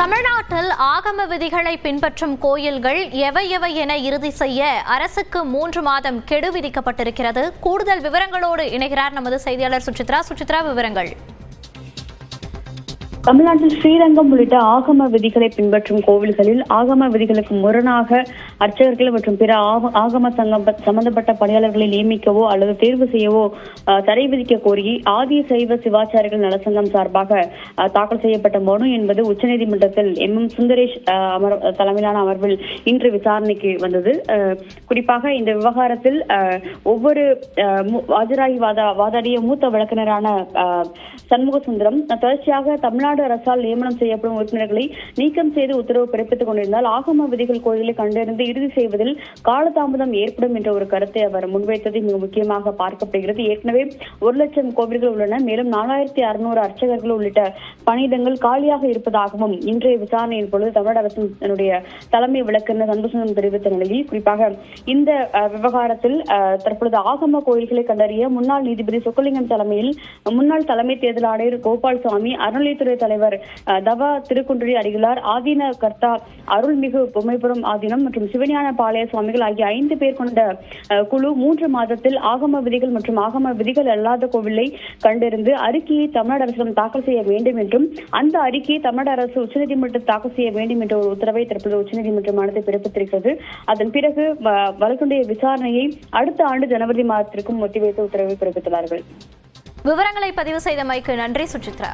தமிழ்நாட்டில் ஆகம விதிகளை பின்பற்றும் கோயில்கள் எவை எவை என இறுதி செய்ய அரசுக்கு மூன்று மாதம் கெடு விதிக்கப்பட்டிருக்கிறது. கூடுதல் விவரங்களோடு இணைகிறார் நமது செய்தியாளர் சுசித்ரா. சுசித்ரா விவரங்கள். தமிழ்நாட்டில் ஸ்ரீரங்கம் உள்ளிட்ட ஆகம விதிகளை பின்பற்றும் கோவில்களில் ஆகம விதிகளுக்கு முரணாக அர்ச்சகர்கள் மற்றும் பிற ஆக- ஆகம சங்கம் சம்பந்தப்பட்ட பணியாளர்களை நியமிக்கவோ அல்லது தேர்வு செய்யவோ அஹ், தடை விதிக்க கோரி ஆதி சைவ சிவாச்சாரிகள் நலசங்கம் சார்பாக தாக்கல் செய்யப்பட்ட மனு என்பது உச்சநீதிமன்றத்தில் எம். எம். சுந்தரேஷ் அமர் தலைமையிலான அமர்வில் இன்று விசாரணைக்கு வந்தது. அஹ், குறிப்பாக இந்த விவகாரத்தில் அஹ், ஒவ்வொரு அஹ், வாதா வாதாடிய மூத்த வழக்கறிஞரான சண்முக சுந்தரம் தொடர்ச்சியாக தமிழ்நாடு அரசால் நியமனம் செய்யப்படும் உறுப்பினர்களை நீக்கம் செய்து உத்தரவு பிறப்பித்துக் கொண்டிருந்தால் ஆகம விதிகள் கோயிலை கண்டறிந்து இறுதி செய்வதில் காலதாமதம் ஏற்படும் என்ற ஒரு கருத்தை அவர் முன்வைத்தது மிக முக்கியமாக பார்க்கப்படுகிறது. ஏற்கனவே ஒரு லட்சம் கோவில்கள் உள்ளன. மேலும் நாலாயிரத்தி அறுநூறு அர்ச்சகர்கள் உள்ளிட்ட பணியிடங்கள் காலியாக இருப்பதாகவும் இன்றைய விசாரணையின் பொழுது தமிழக அரசினுடைய தலைமை வழக்கறிஞர் சந்தோஷம் தெரிவித்த நிலையில் குறிப்பாக இந்த விவகாரத்தில் அஹ், தற்பொழுது ஆகம கோயில்களை கண்டறிய முன்னாள் நீதிபதி சொக்கலிங்கம் தலைமையில் முன்னாள் தலைமை தேர்தல் ஆணையர் கோபால் சுவாமி அறநிலையத்துறை தலைவர் தவா திருக்குன்றி அடிகளார் ஆதீன கர்த்தா அருள்மிகு பொம்மைபுரம் ஆதீனம் மற்றும் சிவஞான பாளைய சுவாமிகள் ஆகிய ஐந்து பேர் கொண்ட குழு மூன்று மாதத்தில் ஆகம விதிகள் மற்றும் ஆகம விதிகள் அல்லாத கோவிலை கண்டிருந்து அறிக்கையை தமிழ்நாடு அரசிடம் தாக்கல் செய்ய வேண்டும் என்றும் அந்த அறிக்கையை தமிழ்நாடு அரசு உச்சநீதிமன்றம் தாக்கல் செய்ய வேண்டும் என்ற ஒரு உத்தரவை தற்போது உச்சநீதிமன்றமானது பிறப்பித்திருக்கிறது. அதன் பிறகு வழக்குடைய விசாரணையை அடுத்த ஆண்டு ஜனவரி மாதத்திற்கும் ஒத்திவைத்து உத்தரவை பிறப்பித்துள்ளார்கள். விவரங்களை பதிவு செய்தமைக்கு நன்றி சுசித்ரா.